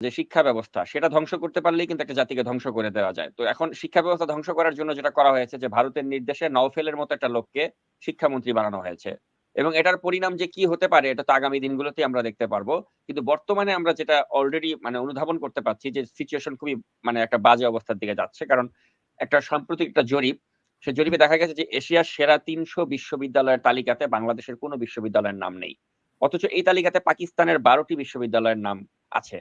যে শিক্ষা ব্যবস্থা, সেটা ধ্বংস করতে পারলেই কিন্তু একটা জাতিকে ধ্বংস করে দেওয়া যায়। তো এখন শিক্ষা ব্যবস্থা ধ্বংস করার জন্য যেটা করা হয়েছে যে ভারতের নির্দেশে নওফেলের মতো একটা লোককে শিক্ষামন্ত্রী বানানো হয়েছে। এবং এটার পরিণাম যে কি হতে পারে, এটা তো আগামী দিনগুলোতে আমরা দেখতে পারব। কিন্তু বর্তমানে আমরা যেটা অলরেডি মানে অনুধাবন করতে পারছি যে সিচুয়েশন খুবই মানে একটা বাজে অবস্থার দিকে যাচ্ছে। কারণ একটা সাম্প্রতিক একটা জরিপ, সে জরিপে দেখা গেছে যে এশিয়ার সেরা তিনশো বিশ্ববিদ্যালয়ের তালিকাতে বাংলাদেশের কোনো বিশ্ববিদ্যালয়ের নাম নেই। অথচ এই তালিকাতে পাকিস্তানের বারোটি বিশ্ববিদ্যালয়ের নাম আছে।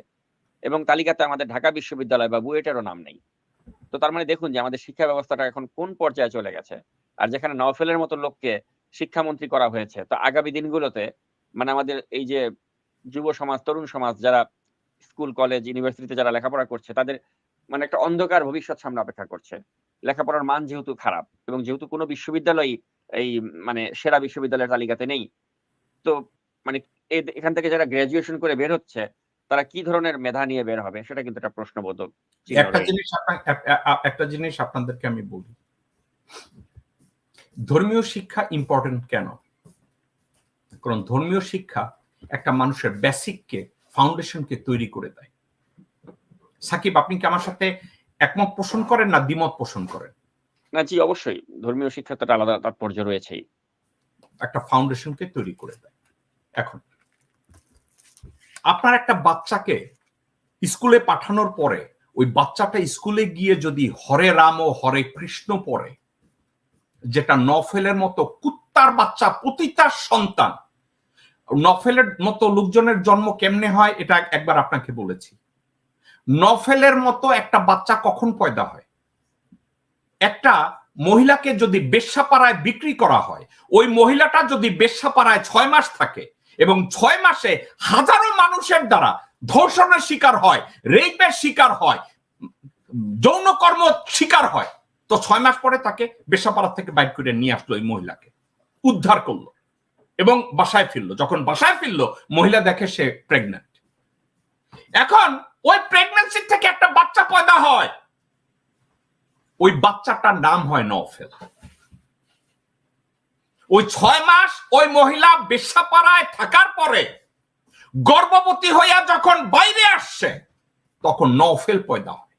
এবং তালিকাতে আমাদের ঢাকা বিশ্ববিদ্যালয় বা বুয়েটেরও নাম নেই। তো তার মানে দেখুন যে আমাদের শিক্ষা ব্যবস্থাটা এখন কোন পর্যায়ে চলে গেছে? আর যেখানে নওফেলের মতো লোককে শিক্ষামন্ত্রী করা হয়েছে, তো আগামী দিনগুলোতে মানে আমাদের এই যে যুব সমাজ, তরুণ সমাজ যারা স্কুল, কলেজ, ইউনিভার্সিটিতে যারা লেখাপড়া করছে, তাদের মানে একটা অন্ধকার ভবিষ্যৎ সামনে অপেক্ষা করছে। লেখাপড়ার মান যেহেতু খারাপ এবং যেহেতু কোনো বিশ্ববিদ্যালয় এই মানে সেরা বিশ্ববিদ্যালয়ের তালিকাতে নেই, তো মানে এখান থেকে যারা গ্রাজুয়েশন করে বের হচ্ছে তারা কি ধরনের মেধা নিয়ে বের হবে সেটা কিন্তু একটা প্রশ্নবোধক একটা জিনিস একটা জিনিস আপনাদেরকে আমি বলি। ধর্মীয় শিক্ষা ইম্পর্টেন্ট কেন? কারণ ধর্মীয় শিক্ষা একটা মানুষের বেসিককে ফাউন্ডেশনকে তৈরি করে দেয়। সাকিব আপনি কি আমার সাথে একমত পোষণ করেন না দ্বিমত পোষণ করেন? না জি অবশ্যই। ধর্মীয় শিক্ষা তো আলাদা তাৎপর্য রয়েছেই। একটা ফাউন্ডেশনকে তৈরি করে দেয়। এখন আপনার একটা বাচ্চাকে স্কুলে পাঠানোর পরে, ওই বাচ্চাটা স্কুলে গিয়ে যদি হরে রাম ও হরে কৃষ্ণ পড়ে, যেটা নফেলের মতো কুত্তার বাচ্চা, পতিতার সন্তান, নফেলের মতো লোকজনের জন্ম কেমনে হয়, এটা একবার আপনাকে বলেছি। নফেলের মতো একটা বাচ্চা কখন পয়দা হয়? একটা মহিলাকে যদি বেশ্যাপাড়ায় বিক্রি করা হয়, ওই মহিলাটা যদি বেশ্যাপাড়ায় ছয় মাস থাকে এবং ছয় মাসে হাজারো মানুষের দ্বারা ধর্ষণের শিকার হয়, রেপের শিকার হয় যৌনকর্ম শিকার হয়। তো ছয় মাস পরে তাকে বেশ্যাপাড়া থেকে বাইক করে নিয়ে আসলো ওই মহিলাকে। উদ্ধার করল এবং বাসায় ফিরলো। যখন বাসায় ফিরলো, মহিলা দেখে সে প্রেগনেন্ট এখন ওই প্রেগনেন্সি থেকে একটা বাচ্চা পয়দা হয়। ওই বাচ্চাটার নাম হয় নওফেল। ওই ছয় মাস ওই মহিলা বেশ্যাপাড়ায় থাকার পরে গর্ভবতী হইয়া যখন বাইরে আসছে, তখন নওফেল পয়দা হয়,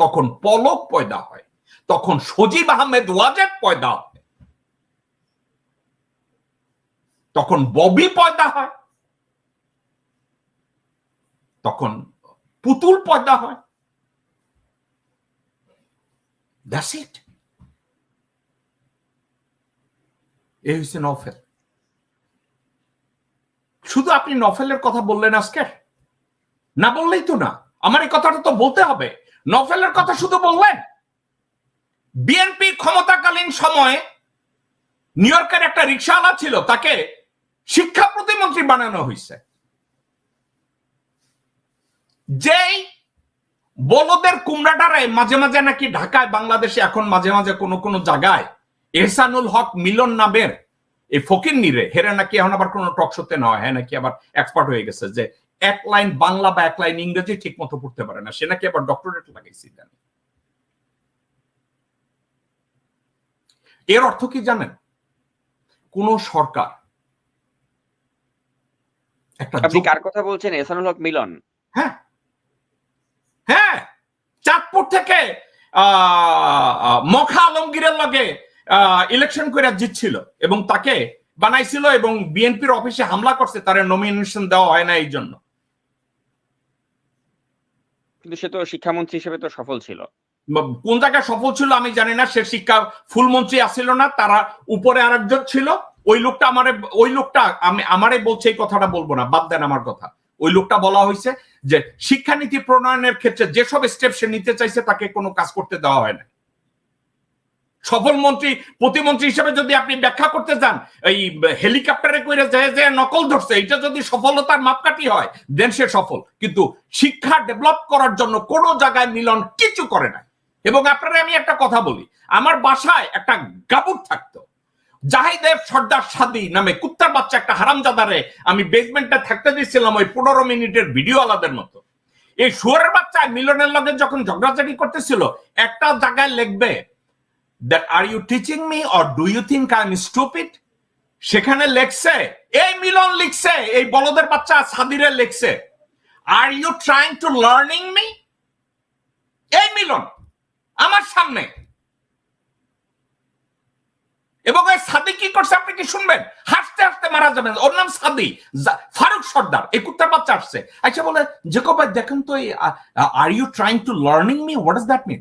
তখন পলক পয়দা হয়, তখন সজীব আহমেদ ওয়াজেদ পয়দা হয়, তখন ববি পয়দা হয়, তখন পুতুল পয়দা হয়। দ্যাটস ইট এই হচ্ছে নফেল। শুধু আপনি নফেলের কথা বললেন আজকে? না বললেই তো না। আমার এই কথাটা তো বলতে হবে। নফেলের কথা শুধু বললেন? বিএনপি ক্ষমতাকালীন সময়ে নিউ ইয়র্কের একটা রিক্সাওয়ালা ছিল, তাকে শিক্ষা প্রতিমন্ত্রী বানানো হয়েছে যেই বলদের কুমড়াটারে মাঝে মাঝে নাকি ঢাকায়, বাংলাদেশে এখন মাঝে মাঝে কোনো কোনো জায়গায় এহসানুল হক মিলন নামের এই ফকির নিরে হেরে নাকি এখন আবার কোনো টক শোতে নয় হ্যাঁ নাকি আবার এক্সপার্ট হয়ে গেছে যে এক লাইন বাংলা বা এক লাইন ইংরেজি ঠিক মতো পড়তে পারে না সে নাকি আবার ডক্টরেট লাগাইছি জানি এর অর্থ কি জানেন? কোন সরকার একটা আপনি কার কথা বলছেন? এসানুল হক মিলন। হ্যাঁ। হ্যাঁ চাঁদপুর থেকে মখা আলমগীরের লগে ইলেকশন করে জিতছিল এবং তাকে বানাইছিল এবং বিএনপির অফিসে হামলা করছে তার নমিনেশন দেওয়া হয় না এই জন্য। কিন্তু সে তো শিক্ষামন্ত্রী হিসেবে তো সফল ছিল। কোন জায়গায় সফল ছিল আমি জানি না সে শিক্ষা আসছিল না তারা উপরে আরেকজন ছিল। ওই লোকটা আমারে ওই লোকটা আমি আমারে বলছে এই কথাটা বলব না বাদ দেন আমার কথা। ওই লোকটা বলা হয়েছে যে শিক্ষানীতি প্রণয়নের ক্ষেত্রে যেসব স্টেপ সে নিতে চাইছে তাকে কোনো কাজ করতে দেওয়া হয় না। সফল মন্ত্রী, প্রতিমন্ত্রী হিসেবে যদি আপনি ব্যাখ্যা করতে চান, এই হেলিকপ্টারে করে যে যে নকল ধরছে এটা যদি সফলতার মাপকাঠি হয় দেন সে সফল। কিন্তু শিক্ষা ডেভেলপ করার জন্য কোনো জায়গায় মিলন কিছু করে না এবং আপনারা আমি একটা কথা বলি, আমার বাসায় একটা গাবুর থাকতো। জাহিদেব সর্দার সাদি নামে কুত্তার বাচ্চা একটা হারামজাদারে আমি বেসমেন্টে থাকতে দিচ্ছিলাম ওই পনেরো মিনিটের ভিডিও আলাদের মতো। এই শুয়ারের বাচ্চা মিলনের লগে যখন ঝগড়াঝাটি করতেছিল, একটা জায়গায় লিখবে that are you teaching me or do you think I am stupid সেখানে লেখছে, এই মিলন লিখছে, এই বলদের বাচ্চা সাদিরে লেখছে। Are you trying to learning me এই মিলন, আমার সামনে। এবং এই সাদি কি করছে আপনি কি শুনবেন? হাসতে হাসতে মারা যাবেন। ওর নাম সাদি ফারুক সর্দার, এই কুত্তার বাচ্চা আসছে। আচ্ছা বলে, জেকব ভাই, দেখেন তো are you trying to learning me what is that mean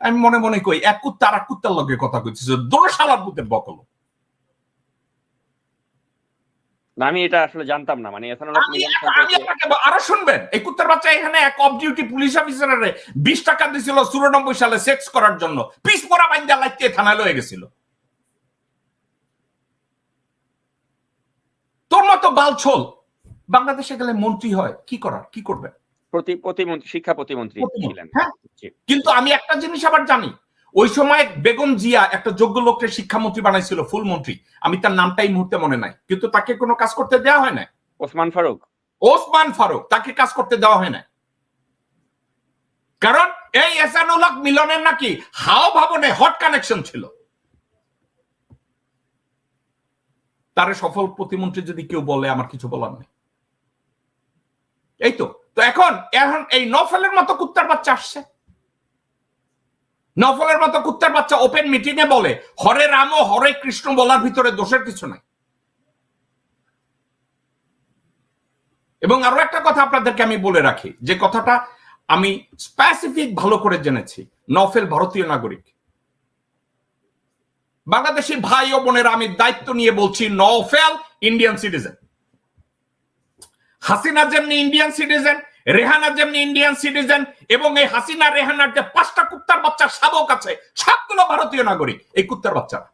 আমি মনে মনে কই এক কুত্তা আর এক কুত্তার লগে কথা কইতেছে দোনো শালার পুতের বকল। আমি এটা আসলে জানতাম না মানে আরও শুনবেন এই কুত্তার বাচ্চা এখানে এক অফ ডিউটি পুলিশ অফিসারের বিশ টাকা দিছিল চুরানব্বই সালে সেক্স করার জন্য পিস পরা বাইন্দা লাইতে থানায় লয়ে গেছিল। তোর মতো বালছল বাংলাদেশে গেলে মন্ত্রী হয় কি করার কি করবে প্রতিমন্ত্রী শিক্ষা প্রতিমন্ত্রী ছিলেন। হ্যাঁ। কিন্তু আমি একটা জিনিস আবার জানি ওই সময় বেগম জিয়া একটা যোগ্য লোককে শিক্ষামন্ত্রী বানাইছিল ফুল মন্ত্রী। আমি তার নামটা এই মুহূর্তে মনে নাই কিন্তু তাকে কোনো কাজ করতে দেওয়া হয় না ওসমান ফারুক। ওসমান ফারুক তাকে কাজ করতে দেওয়া হয় না কারণ এই এসানুল হক মিলনের নাকি হাও ভবনে হট কানেকশন ছিল। তার সফল প্রতিমন্ত্রী যদি কেউ বলে আমার কিছু বলার নেই। এই তো। তো এখন এখন এই নফলের মতো কুত্তার বাচ্চা আসছে। নফলের মতো কুত্তার বাচ্চা ওপেন মিটিং এ বলে, হরে রাম ও হরে কৃষ্ণ বলার ভিতরে দোষের কিছু নাই। এবং আরও একটা কথা আপনাদেরকে আমি বলে রাখি, যে কথাটা আমি স্পেসিফিক ভালো করে জেনেছি, নফেল ভারতীয় নাগরিক। বাংলাদেশি ভাই ও বোনেরা আমি দায়িত্ব নিয়ে বলছি, নফেল ইন্ডিয়ান সিটিজেন হাসিনা যেমনি ইন্ডিয়ান সিটিজেন রেহানা যেমনি ইন্ডিয়ান সিটিজেন এবং এই হাসিনা, রেহানার যে পাঁচটা কুত্তার বাচ্চা শাবক আছে, সবগুলো ভারতীয় নাগরিক, এই কুত্তার বাচ্চারা।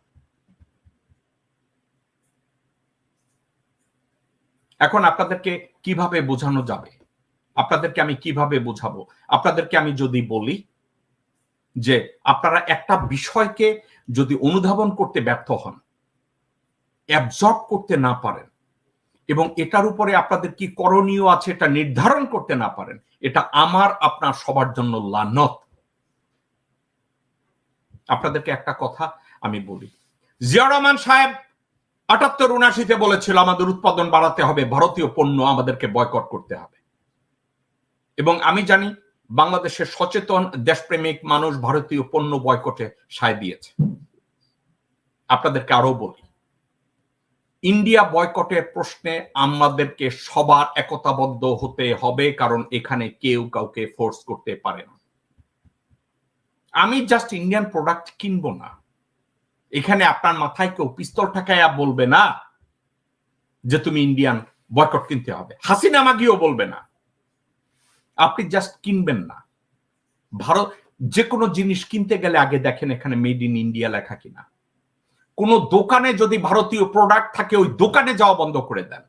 এখন আপনাদেরকে কীভাবে বোঝানো যাবে? আপনাদেরকে আমি কীভাবে বোঝাবো? আপনাদেরকে আমি যদি বলি যে আপনারা একটা বিষয়কে যদি অনুধাবন করতে ব্যর্থ হন অ্যাবজর্ব করতে না পারেন এবং এটার উপরে আপনাদের কি করণীয় আছে এটা নির্ধারণ করতে না পারেন, এটা আমার, আপনার সবার জন্য লানত। আপনাদেরকে একটা কথা আমি বলি। জিয়া রহমান সাহেব আটাত্তর উনাশিতে বলেছিল, আমাদের উৎপাদন বাড়াতে হবে, ভারতীয় পণ্য আমাদেরকে বয়কট করতে হবে। এবং আমি জানি বাংলাদেশের সচেতন, দেশপ্রেমিক মানুষ ভারতীয় পণ্য বয়কটে সায় দিয়েছে। আপনাদেরকে আরও বলি ইন্ডিয়া বয়কটের প্রশ্নে আমাদেরকে সবার একতাবদ্ধ হতে হবে, কারণ এখানে কেউ কাউকে ফোর্স করতে পারে না। আমি জাস্ট ইন্ডিয়ান প্রোডাক্ট কিনবো না। এখানে আপনার মাথায় কেউ পিস্তল ঠেকাইয়া বলবে না যে তুমি ইন্ডিয়ান বয়কট কিনতে হবে। হাসিনা মাগিও বলবে না। আপনি জাস্ট কিনবেন না। ভারত যে কোনো জিনিস কিনতে গেলে আগে দেখেন এখানে মেড ইন ইন্ডিয়া লেখা কিনা। কোন দোকানে যদি ভারতীয় প্রোডাক্ট থাকে, ওই দোকানে যাওয়া বন্ধ করে দেন।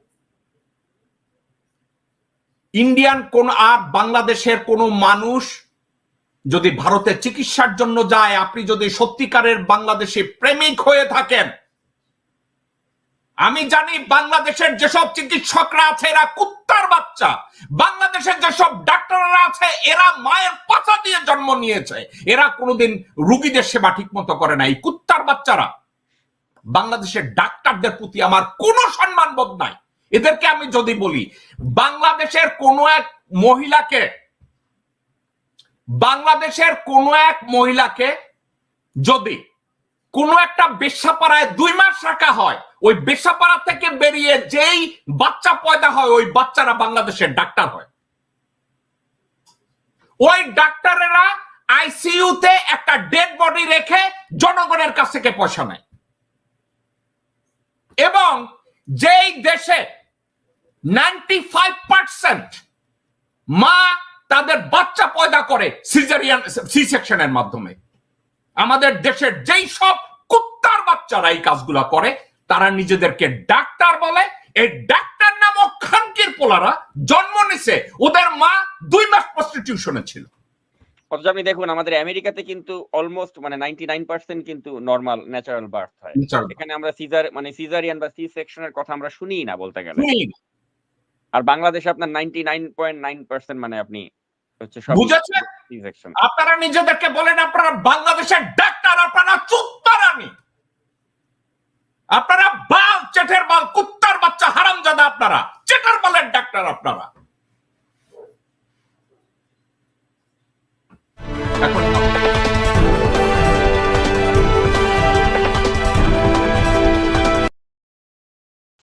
ইন্ডিয়ান কোন আর বাংলাদেশের কোন মানুষ যদি ভারতে চিকিৎসার জন্য যায়, আপনি যদি সত্যিকারের বাংলাদেশে প্রেমিক হয়ে থাকেন, আমি জানি বাংলাদেশের যেসব চিকিৎসকরা আছে, এরা কুত্তার বাচ্চা। বাংলাদেশের যেসব ডাক্তাররা আছে, এরা মায়ের পাছা দিয়ে জন্ম নিয়েছে। এরা কোনোদিন রুগীদের সেবা ঠিক মতো করে নাই কুত্তার বাচ্চারা বাংলাদেশের ডাক্তারদের প্রতি আমার কোনো সম্মান বোধ নাই। এদেরকে আমি যদি বলি, বাংলাদেশের কোন এক মহিলাকে, বাংলাদেশের কোন এক মহিলাকে যদি কোন একটা বেশ্যাপাড়ায় দুই মাস রাখা হয়, ওই বেশ্যাপাড়া থেকে বেরিয়ে যেই বাচ্চা পয়দা হয়, ওই বাচ্চারা বাংলাদেশের ডাক্তার হয়। ওই ডাক্তারেরা আইসিইউতে একটা ডেড বডি রেখে জনগণের কাছ থেকে পয়সা নেয়। এবং যেই দেশে নাইনটি ফাইভ পার্সেন্ট মা তাদের বাচ্চা পয়দা করে সিজারিয়ান সি সেকশনের মাধ্যমে। আমাদের দেশের যেই সব কুত্তার বাচ্চারা এই কাজগুলা করে, তারা নিজেদেরকে ডাক্তার বলে। এই ডাক্তার নামক খানকির পোলারা জন্ম নিছে। ওদের মা দুই মাস প্রস্টিটিউশনে ছিল। অথচ আপনি দেখুন আমাদের আমেরিকাতে কিন্তু অলমোস্ট মানে নাইনটি নাইন পার্সেন্ট কিন্তু নর্মাল ন্যাচারাল বার্থ হয়। এখানে আমরা সিজার মানে সিজারিয়ান বা সি সেকশনের কথা আমরা শুনিই না বলতে গেলে। আর বাংলাদেশে আপনার ninety nine point nine percent মানে আপনি হচ্ছে সব সি সেকশন আপনারা নিজেদেরকে বলেন আপনারা বাংলাদেশের ডাক্তার আপনারা চুত্তারানি আপনারা বাল চেটের বাল কুত্তার বাচ্চা হারামজাদা আপনারা। চেটার বালের ডাক্তার আপনারা। এখন